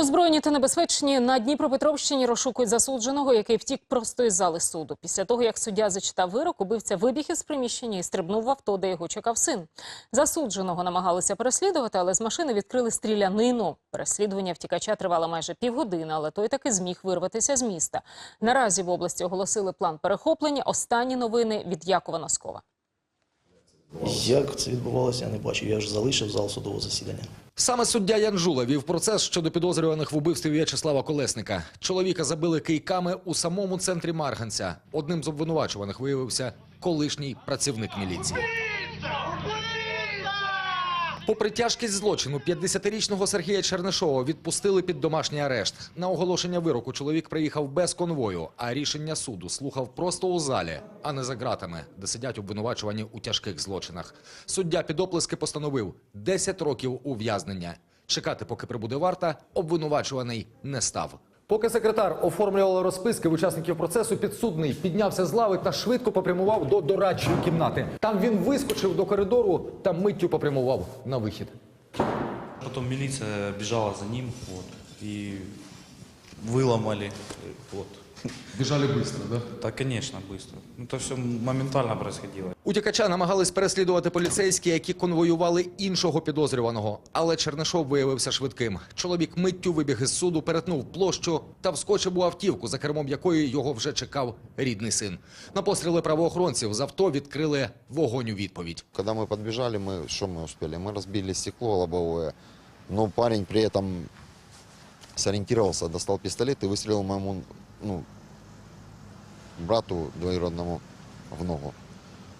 Озброєні та небезпечні на Дніпропетровщині розшукують засудженого, який втік просто із зали суду. Після того, як суддя зачитав вирок, убивця вибіг із приміщення і стрибнув в авто, де його чекав син. Засудженого намагалися переслідувати, але з машини відкрили стрілянину. Переслідування втікача тривало майже півгодини, але той таки зміг вирватися з міста. Наразі в області оголосили план перехоплення. Останні новини від Якова Носкова. Як це відбувалося, я не бачу. Я ж залишив зал судового засідання. Саме суддя Янжула вів процес щодо підозрюваних в убивстві В'ячеслава Колесника. Чоловіка забили кийками у самому центрі Марганця. Одним з обвинувачуваних виявився колишній працівник міліції. Попри тяжкість злочину, 50-річного Сергія Чернишова відпустили під домашній арешт. На оголошення вироку чоловік приїхав без конвою, а рішення суду слухав просто у залі, а не за ґратами, де сидять обвинувачувані у тяжких злочинах. Суддя під оплески постановив 10 років ув'язнення. Чекати, поки прибуде варта, обвинувачуваний не став. Поки секретар оформлював розписки в учасників процесу, підсудний піднявся з лави та швидко попрямував до дорадчої кімнати. Там він вискочив до коридору та миттю попрямував на вихід. Потом міліція біжала за ним От, и выломали. э, Вот. Біжали швидко, да? Так, конечно, быстро. Ну, Это все моментально происходило. Утікача намагались переслідувати поліцейські, які конвоювали іншого підозрюваного. Але Чернишов виявився швидким. Чоловік миттю вибіг із суду, перетнув площу та вскочив у автівку, за кермом якої його вже чекав рідний син. На постріли правоохоронців з авто відкрили вогонь у відповідь. Когда мы подбежали, мы что мы успели? Мы разбили стекло лобовое, но парень при этом сориентировался, достал пистолет и выстрелил моему ну, брату двоюродному в ногу.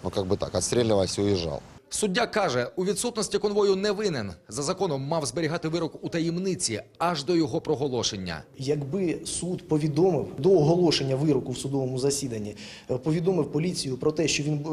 Ну как бы так, отстреливаясь, уезжал. Суддя каже, у відсутності конвою не винен. За законом мав зберігати вирок у таємниці аж до його проголошення. Якби суд повідомив до оголошення вироку в судовому засіданні, е, повідомив поліцію про те, що він е,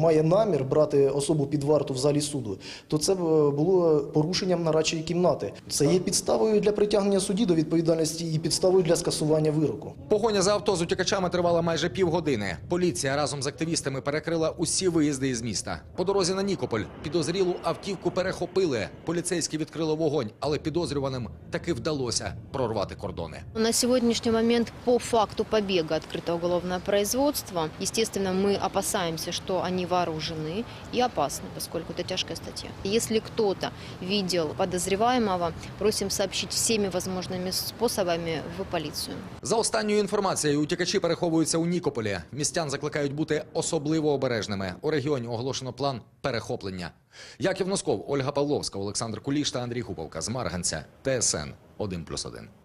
має намір брати особу під варту в залі суду, то це е, було порушенням нарадчої кімнати. Це є підставою для притягнення судді до відповідальності і підставою для скасування вироку. Погоня за авто з утікачами тривала майже півгодини. Поліція разом з активістами перекрила усі виїзди із міста. По дорозі на Нікополь підозрілу автівку перехопили. Поліцейські відкрили вогонь, але підозрюваним таки вдалося прорвати кордони. На сегодняшний момент по факту побега открыто уголовное производство. Естественно, мы опасаемся, что они вооружены и опасны, поскольку это тяжкая статья. Если кто-то видел подозреваемого, просим сообщить всеми возможными способами в полицию. За останньою інформацією, утікачі переховуються у Нікополі. Містян закликають бути особливо обережними. У регіоні оголошено план перехоплення. Яків Носков, Ольга Павловська, Олександр Куліш та Андрій Губовка з Марганця. ТСН 1+,1.